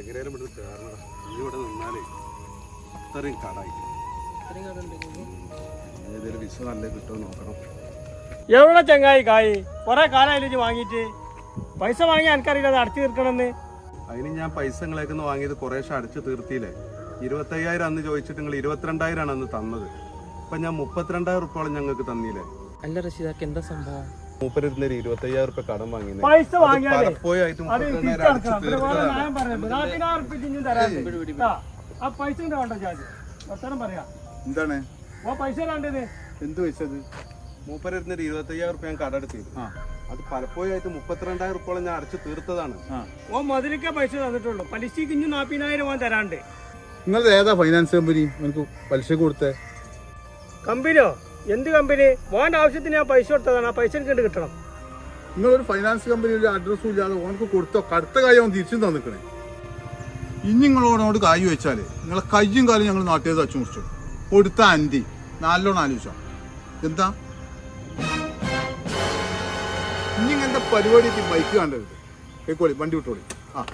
എങ്ങനെയാലും ഇവിടെ കയറണടാ ഇനി ഇവിടെ നിന്നാലേ ഇത്രയും കടായി. ഏതൊരു വിസ നല്ല കിട്ടുമോ നോക്കണം. എവിടെ ചങ്ങായി കായ്? കുറെ കാലമായില്ലേ വാങ്ങിയിട്ട്. പൈസ വാങ്ങി എനിക്കറിയില്ല അത് അടച്ചു തീർക്കണമെന്ന് അതിന് ഞാൻ പൈസ നിങ്ങളേക്കൊന്ന് വാങ്ങിയത് കുറേശ്ശെ അടച്ചു തീർത്തിയില്ലേ? ഇരുപത്തയ്യായിരം അന്ന് ചോദിച്ചിട്ട് നിങ്ങൾ ഇരുപത്തിരണ്ടായിരം ആണ് അന്ന് തന്നത്. ഇപ്പൊ ഞാൻ മുപ്പത്തിരണ്ടായിരം ഉറുപ്പോളം ഞങ്ങൾക്ക് തന്നില്ലേ? അല്ല റഷീദാക്ക് എന്താ സംഭവം? മൂപ്പരുന്നൊരു ഇരുപത്തയ്യായിരം റുപ്യ കടം വാങ്ങിയത് പൈസ പലപ്പോഴായിട്ട് അത് ആ, പൈസ വേണ്ട ചാർജ് പറയാ. എന്താണ്? ഓ പൈസ വേണ്ടത് എന്ത് വെച്ചത് മൂപ്പരുന്നൊരു ഇരുപത്തയ്യായിരം റുപ്യ ഞാൻ കടമെടുത്തിരുന്നു അത് പലപ്പോഴായിട്ട് മുപ്പത്തിരണ്ടായിരം ഉറുപ്പോളം ഞാൻ അടച്ചു തീർത്തതാണ്. ഓ മതിലൊക്കെ പൈസ തന്നിട്ടുള്ളൂ. പലിശക്ക് ഇഞ്ഞും നാപ്പതിനായിരം തരാണ്ട്. നിങ്ങളത് ഏതാ ഫൈനാൻസ് കമ്പനി എനിക്ക് പലിശ കൊടുത്തേ? കമ്പനിയോ എന്ത് കമ്പനി? മോന്റെ ആവശ്യത്തിന് ഞാൻ പൈസ കൊടുത്തതാണ്. ആ പൈസ എനിക്ക് കിട്ടണം. നിങ്ങളൊരു ഫൈനാൻസ് കമ്പനിയുടെ അഡ്രസ്സും ഇല്ലാതെ ഓനക്ക് കൊടുത്തോ? കടുത്ത കാര്യം തിരിച്ചും തന്നിക്കണേ. ഇനി നിങ്ങളോടോട് കായ് വെച്ചാൽ നിങ്ങളെ കയ്യും കാലും ഞങ്ങൾ നാട്ടിൽ തച്ചു മുറിച്ചു. കൊടുത്ത അന്തി നല്ലോണം ആലോചിച്ചോ. എന്താ? ഇനി ഇങ്ങനത്തെ പരിപാടിക്ക് ബൈക്ക് കണ്ടരുത് കേക്കോളി വണ്ടി വിട്ടോളി. ആ.